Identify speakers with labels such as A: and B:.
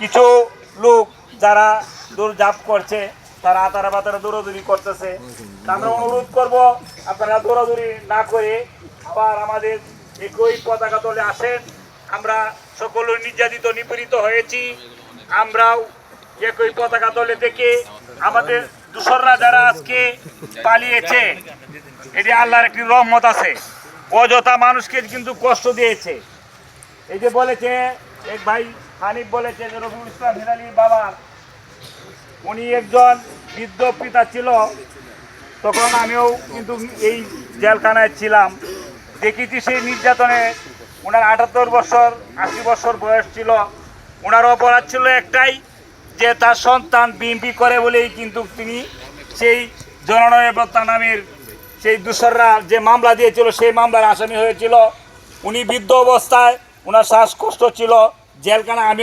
A: কিছু লোক যারা দৌড়ঝাঁপ করছে, তারা আতারা বাতারা দৌড়াদৌড়ি করতেছে। আমরা অনুরোধ করব, আপনারা দৌড়াদৌড়ি না করে আবার আমাদের একই পতাকা তলে আসেন। আমরা সকল নির্যাতিত, নিপীড়িত হয়েছি। আমরাও একই পতাকা তলে থেকে আমাদের দূসররা যারা আজকে পালিয়েছে, এটি আল্লাহর একটি রহমত আছে। অযথা মানুষকে কিন্তু কষ্ট দিয়েছে। এই যে বলেছে, এক ভাই হানিফ বলেছে যে রবিউল ইসলাম হিরালির বাবা। উনি একজন বৃদ্ধ পিতা ছিল। তখন আমিও কিন্তু এই জেলখানায় ছিলাম। দেখেছি সেই নির্যাতনে। ওনার আটাত্তর বছর, আশি বছর বয়স ছিল। ওনার অপরাধ ছিল একটাই, যে তার সন্তান বিএমপি করে বলেই কিন্তু তিনি সেই জননয়বতা নামের সেই দূষররা যে মামলা দিয়েছিল, সেই মামলার আসামি হয়েছিল। উনি বৃদ্ধ অবস্থায় ওনার শ্বাসকষ্ট ছিল। জেলখানা আমি